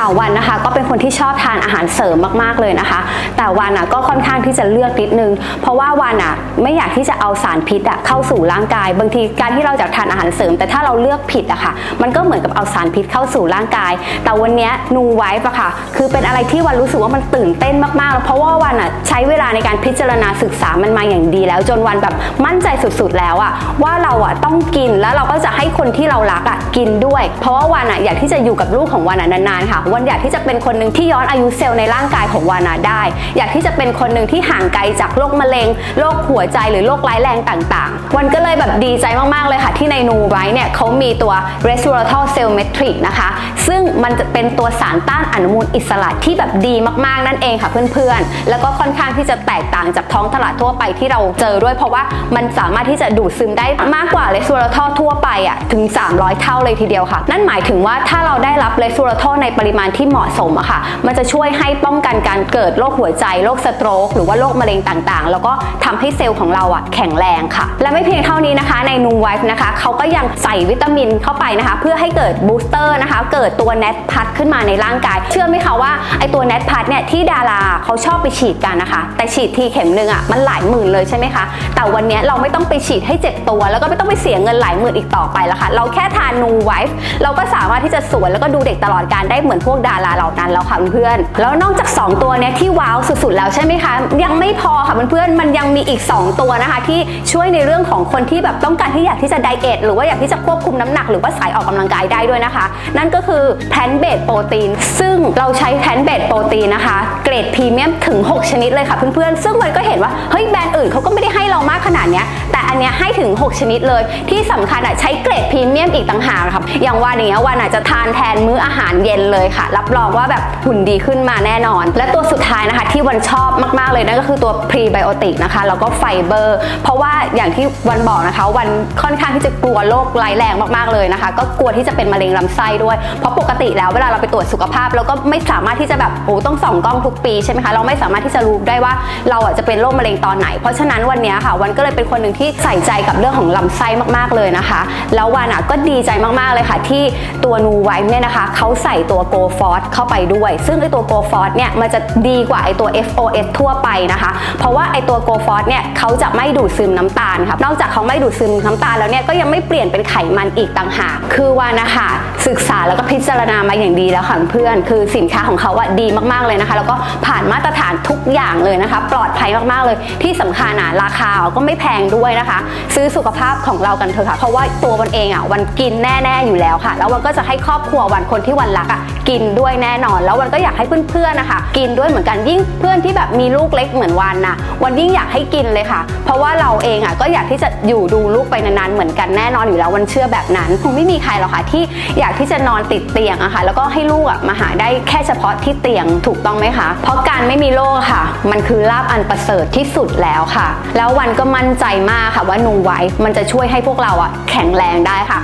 ค่ะวันนะคะ ก็เป็นคนที่ชอบทานอาหารเสริมมากๆเลยนะคะ แต่วันอะก็ค่อนข้างที่จะเลือกนิดนึง เพราะว่าวันอะไม่อยากที่จะเอาสารพิษอะเข้าสู่ร่างกาย บางทีการที่เราจะทานอาหารเสริม แต่ถ้าเราเลือกผิดอะค่ะ มันก็เหมือนกับเอาสารพิษเข้าสู่ร่างกาย แต่วันนี้นูไวฟ์อะค่ะ คือเป็นอะไรที่วันรู้สึกว่ามันตื่นเต้นมากๆแล้วเพราะว่าวันอะใช้เวลาในการพิจารณาศึกษามันมาอย่างดีแล้ว จนวันแบบมั่นใจสุดๆแล้วอะว่าเราอะต้องกินแล้วเราก็จะให้คนที่เรารักอะกินด้วย เพราะว่าวันอะอยากที่จะอยู่กับลูกของวันอะนานๆค่ะวันอยากที่จะเป็นคนหนึ่งที่ย้อนอายุเซลล์ในร่างกายของวันอะได้ อยากที่จะเป็นคนหนึ่งที่ห่างไกลจากโรคมะเร็งโรคหัวใจหรือโรคร้ายแรงต่างๆ วันก็เลยแบบดีใจมากๆเลยค่ะ ที่ในนูไบรท์เนี่ยเขามีตัว resveratrol cell matrix นะคะ ซึ่งมันจะเป็นตัวสารต้านอนุมูลอิสระที่แบบดีมากๆนั่นเองค่ะเพื่อนๆ แล้วก็ค่อนข้างที่จะแตกต่างจากท้องตลาดทั่วไปที่เราเจอด้วย เพราะว่ามันสามารถที่จะดูดซึมได้มากกว่า resveratrol ทั่วไปอะถึง 300 เท่าเลยทีเดียวค่ะ นั่นหมายถึงว่าถ้าเราได้รับ resveratrol ในปริมาณที่เหมาะสมอะค่ะ มันจะช่วยให้ป้องกันการเกิดโรคหัวใจโรคสโตรกหรือว่าโรคมะเร็งต่างๆ แล้วก็ทำให้เซลล์ของเราอะแข็งแรงค่ะ และไม่เพียงเท่านี้นะคะ ในนูไวฟ์นะคะเขาก็ยังใส่วิตามินเข้าไปนะคะ เพื่อให้เกิดบูสเตอร์นะคะ เกิดตัวแนทพัดขึ้นมาในร่างกาย เชื่อไหมคะว่าไอตัวแนทพัดเนี่ยที่ดาราเขาชอบไปฉีดกันนะคะ แต่ฉีดทีเข็มหนึ่งอะมันหลายหมื่นเลยใช่ไหมคะแต่วันนี้เราไม่ต้องไปฉีดให้เจ็บตัว แล้วก็ไม่ต้องไปเสียเงินหลายหมื่นอีกต่อไปแล้วค่ะเราแค่ทานนูไวฟ์เราก็สามารถที่จะสวยแล้วก็ดูเด็กตลอดการได้เหมือนพวกดาราเหล่านั้นแล้วค่ะเพื่อนๆแล้วนอกจาก 2 ตัวเนี้ยที่ว้าวสุดๆ แล้วใช่ไหมคะยังไม่พอค่ะเพื่อนๆมันยังมีอีก 2 ตัวนะคะ ที่ช่วยในเรื่องของคนที่แบบต้องการที่อยากที่จะไดเอทหรือว่าอยากที่จะควบคุมน้ำหนักหรือว่าสายออกกำลังกายได้ด้วยนะคะ นั่นก็คือแพนเบดโปรตีนซึ่งเราใช้แพนเบดโปรตีนนะคะ เกรดพรีเมียมถึง 6 ชนิดเลยค่ะเพื่อนๆซึ่งมันก็เห็นว่าเฮ้ยแบรนด์อื่นเขาก็ไม่ได้ให้เรามากขนาดเนี้ย แต่อันเนี้ยให้ถึง 6 ชนิดเลย ที่สำคัญอะใช้เกรดพรีเมียมอีกต่างหากค่ะอย่างวันอย่างเงี้ยวันอาจจะทานแทนมื้ออาหารเย็นเลยค่ะ รับรองว่าแบบหุ่นดีขึ้นมาแน่นอน และตัวสุดท้ายนะคะที่วันชอบมากๆเลยนั่นก็คือตัวพรีไบโอติกนะคะแล้วก็ไฟเบอร์ เพราะว่าอย่างที่วันบอกนะคะ วันค่อนข้างที่จะกลัวโรคร้ายแรงมากๆเลยนะคะ ก็กลัวที่จะเป็นมะเร็งลำไส้ด้วย เพราะปกติแล้วเวลาเราไปตรวจสุขภาพเราก็ไม่สามารถที่จะแบบโอ้ต้องส่องกล้องทุกปีใช่ไหมคะเราไม่สามารถที่จะรู้ได้ว่าเราอะจะเป็นโรคมะเร็งตอนไหน เพราะฉะนั้นวันเนี้ยค่ะวันก็เลยเป็นคนหนึ่งที่ใส่ใจกับเรื่องของลำไส้มากๆเลยนะคะ แล้ววันะก็ดีใจมากๆเลยค่ะ ที่ตัวนูไวท์เนี่ยนะคะเขาใส่ตัวโกฟอสเข้าไปด้วย ซึ่งไอตัวโกฟอสเนี่ยมันจะดีกว่าไอตัว FOS ทั่วไปนะคะ เพราะว่าไอตัวโกฟอสเนี่ยเขาจะไม่ดูดซึมน้ำตาลครับนอกจากเขาไม่ดูดซึมน้ำตาลแล้วเนี่ยก็ยังไม่เปลี่ยนเป็นไขมันอีกต่างหาก คือวันนะคะศึกษาแล้วก็พิจารณามาอย่างดีแล้วค่ะเพื่อน คือสินค้าของเขาอะดีมากๆเลยนะคะ แล้วก็ผ่านมาตรฐานทุกอย่างเลยนะคะ ปลอดภัยมากๆเลยที่สำคัญอะราคาก็ไม่แพงด้วยนะคะ ซื้อสุขภาพของเรากันเถอะค่ะ เพราะว่าตัววันเองอะวันกินแน่ ๆ อยู่แล้วค่ะ แล้ววันก็จะให้ครอบครัววันคนที่วันรักอะกินด้วยแน่นอน แล้ววันก็อยากให้เพื่อนๆนะคะ กินด้วยเหมือนกันยิ่งเพื่อนที่แบบมีลูกเล็กเหมือนวันนะวันยิ่งอยากให้กินเลยค่ะ เพราะว่าเราเองอะก็อยากที่จะอยู่ดูลูกไปนานๆเหมือนกันแน่นอนอยู่แล้ววันเชื่อแบบนั้นคงไม่มีใครหรอกค่ะที่อยากที่จะนอนติดเตียงอะค่ะ แล้วก็ให้ลูกอะมาหาได้แค่เฉพาะที่เตียงถูกต้องไหมคะ เพราะการไม่มีโรคค่ะ มันคือลาบอันประเสริฐที่สุดแล้วค่ะ แล้ววันก็มั่นใจมากค่ะว่านูไวท์มันจะช่วยให้พวกเราอะแข็งแรงได้ค่ะ